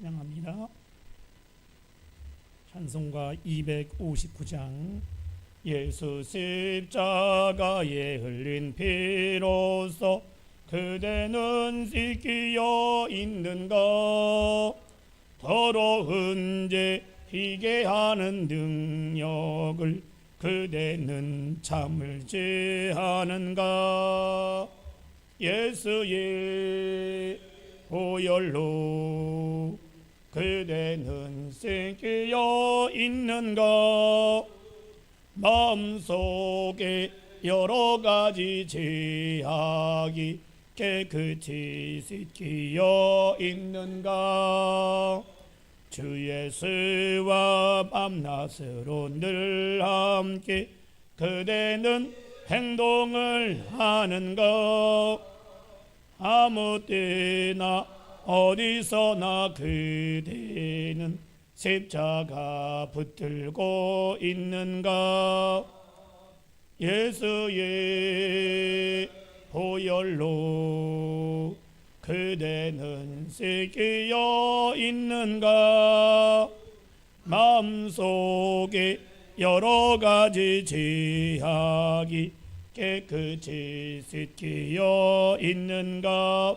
찬양합니다. 찬송가 259장. 예수 십자가에 흘린 피로써 그대는 씻기어 있는가? 더러운 죄 희게 하는 능력을 그대는 참을지 하는가? 예수의 보혈로 그대는 씻기어 있는가 마음속에 여러 가지 죄악이 깨끗이 씻기어 있는가? 주 예수와 밤낮으로 늘 함께 그대는 행동을 하는가 아무 때나 어디서나 그대는 십자가 붙들고 있는가? 예수의 보혈로 그대는 새끼어 있는가? 마음속에 여러 가지 죄악이 깨끗이 씻기어 있는가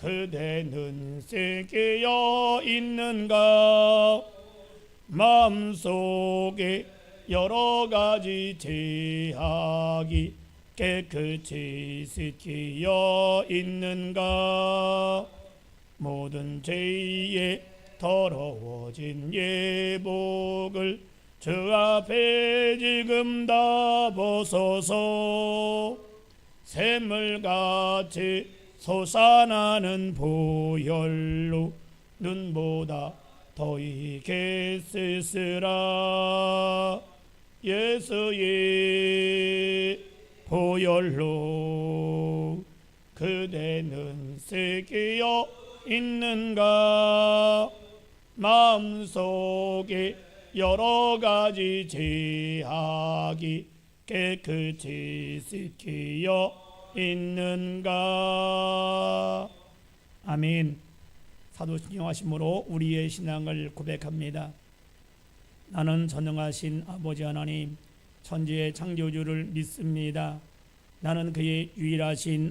그대는 새끼어 있는가? 마음속에 여러 가지 죄악이 깨끗이 씻기어 있는가? 모든 죄에 더러워진 예복을 주 앞에 지금 다 벗어서 샘물같이 솟아나는 보혈로 눈보다 더 익게 쓰스라. 예수의 보혈로 그대는 새끼어 있는가? 마음속에 여러 가지 죄악이 깨끗이 씻기어 있는가? 아멘. 사도 신령하심으로 우리의 신앙을 고백합니다. 나는 전능하신 아버지 하나님 천지의 창조주를 믿습니다. 나는 그의 유일하신